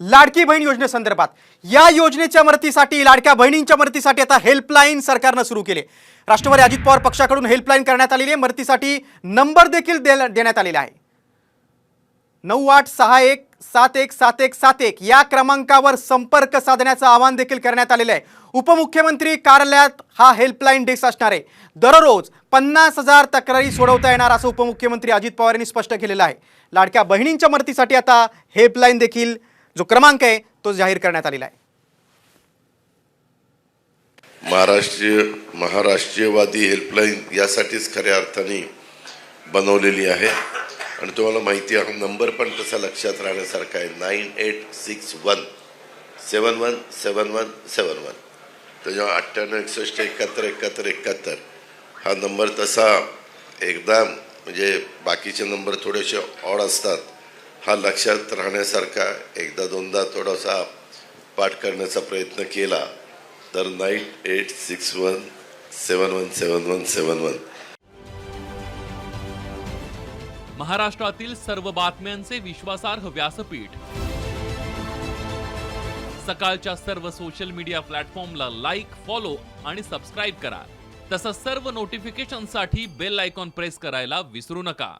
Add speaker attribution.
Speaker 1: लाडकी बहीण योजनेसंदर्भात या योजनेच्या मदतीसाठी लाडक्या बहिणींच्या मदतीसाठी आता हेल्पलाईन सरकारनं सुरू केले. राष्ट्रवादी अजित पवार पक्षाकडून हेल्पलाईन करण्यात आलेली आहे. मदतीसाठी नंबर देखील देण्यात आलेला आहे. नऊ आठ सहा एक सात एक सात एक सात एक या क्रमांकावर संपर्क साधण्याचं आवाहन देखील करण्यात आलेलं आहे. उपमुख्यमंत्री कार्यालयात हा हेल्पलाईन डेस्क असणार आहे. दररोज पन्नास हजार तक्रारी सोडवता येणार असं उपमुख्यमंत्री अजित पवार यांनी स्पष्ट केलेलं आहे. लाडक्या बहिणींच्या मदतीसाठी आता हेल्पलाईन देखील जो क्रमांक आहे तो जाहीर करण्यात आलेला आहे.
Speaker 2: महाराष्ट्रीय महाराष्ट्रीयवादी हेल्पलाईन यासाठीच खऱ्या अर्थाने बनवलेली आहे. आणि तुम्हाला माहिती आहे हा नंबर पण तसा लक्षात राहण्यासारखा आहे. Nine eight six one seven one seven one seven one. त्याच्यावर अठ्ठ्याण्णव एकसष्ट एकाहत्तर एकाहत्तर एकाहत्तर हा नंबर तसा एकदा म्हणजे बाकीचे नंबर थोडेसे ऑड असतात. हा लक्षात राहण्यासारखा एकदा दोनदा थोडासा पाठ करण्याचा प्रयत्न केला तर nine eight six one seven one seven one seven one.
Speaker 3: महाराष्ट्रातील सर्व बातम्यांचे विश्वासार्ह व्यासपीठ. सकाळच्या सर्व सोशल मीडिया प्लॅटफॉर्मला लाईक फॉलो आणि सबस्क्राईब करा. तसंच सर्व नोटिफिकेशनसाठी बेल आयकॉन प्रेस करायला विसरू नका.